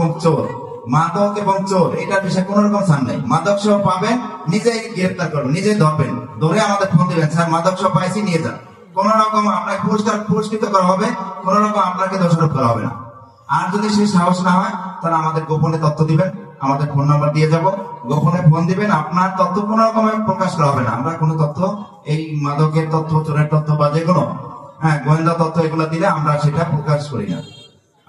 এবং চোর। মাদক এবং চোর এটার বিষয়ে কোন রকম ছাড় নেই। মাদক সহ পাবেন, নিজেই গ্রেপ্তার করবেন, নিজেই ধরবেন। ধরে আমাদের ফোন দিবেন, স্যার, মাদক সহ পাইছি, নিয়ে যান। কোন রকম আপনাকে পুরস্কার, পুরস্কৃত করা হবে, কোন রকম আপনাকে দোষারোপ করা হবে না। আর যদি সেই সাহস না হয়, তাহলে আমাদের গোপনে তথ্য দিবেন, আমাদের ফোন নাম্বার দিয়ে যাব। গোপনে ফোন দিবেন, আপনার তথ্য কোনো রকমের প্রকাশ করা হবে না। আমরা কোনো তথ্য, এই মাদকের তথ্য, চোরের তথ্য বা যে কোনো হ্যাঁ গোয়েন্দা তথ্য এগুলো দিলে আমরা সেটা প্রকাশ করি না।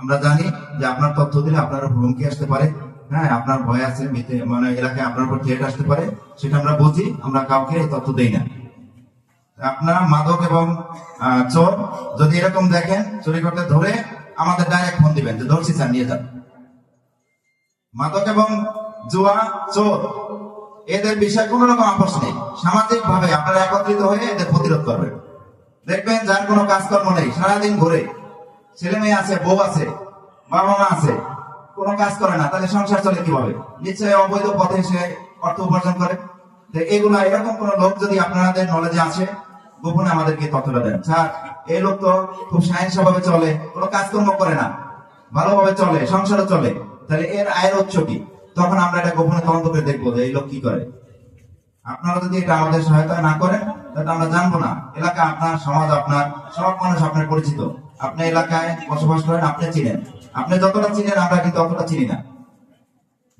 আমরা জানি যে আপনার তথ্য দিলে আপনার হুমকি আসতে পারে। হ্যাঁ আপনার ভয় আছে মানে এলাকায় আপনার উপর থ্রেট আসতে পারে। সেটা আমরা বুঝি, আমরা কাউকে এই তথ্য দেই না। আপনারা মাদক এবং চোর যদি এরকম দেখেন, চুরি করতে ধরে আমাদের ডাইরেক্ট ফোন দিবেন যে, ধরছি স্যার, নিয়ে যান। মাদক এবং জুয়া, চোর, এদের বিষয়ে কোন রকম আপোষ নেই। সামাজিক ভাবে আপনারা একত্রিত হয়ে এদের প্রতিরোধ করবেন। দেখবেন যার কোনো কাজকর্ম নেই, সারাদিন ঘুরে। ছেলে মেয়ে আছে, বউ আছে, বাবা মা আছে, কোনো কাজ করে না, তাহলে সংসার চলে কীভাবে? নিশ্চয়ই অবৈধ পথে সে অর্থ উপার্জন করে। তো এগুলা, এরকম কোন লোক যদি আপনাদের নলেজে আসে গোপনে আমাদেরকে তথ্যটা দেন। স্যার, এই লোক তো খুব সায়েন্স ভাবে চলে, কোনো কাজকর্ম করে না, ভালোভাবে চলে, সংসারও চলে, তাহলে এর আয়ের উৎস কি? তখন আমরা এটা গোপনে তদন্ত করে দেখব যে এই লোক কি করে। আপনারা যদি এটা আমাদের সহায়তা না করেন, তাহলে আমরা জানব না, এলাকা আপনার, সমাজ আপনার, সব মানুষ আপনার পরিচিত। আপনি এলাকায় বসবাস করেন, আপনি চিনেন। আপনি যতটা চিনেন, আমরা কিন্তু অতটা চিনি না।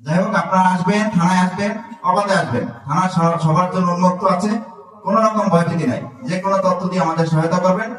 যাই হোক, আপনারা আসবেন, থানায় আসবেন, অবাধে আসবেন। থানা সবার জন্য উন্মুক্ত আছে, কোন রকম ভয়ভীতি নাই। যে কোনো তথ্য দিয়ে আমাদের সহায়তা করবেন।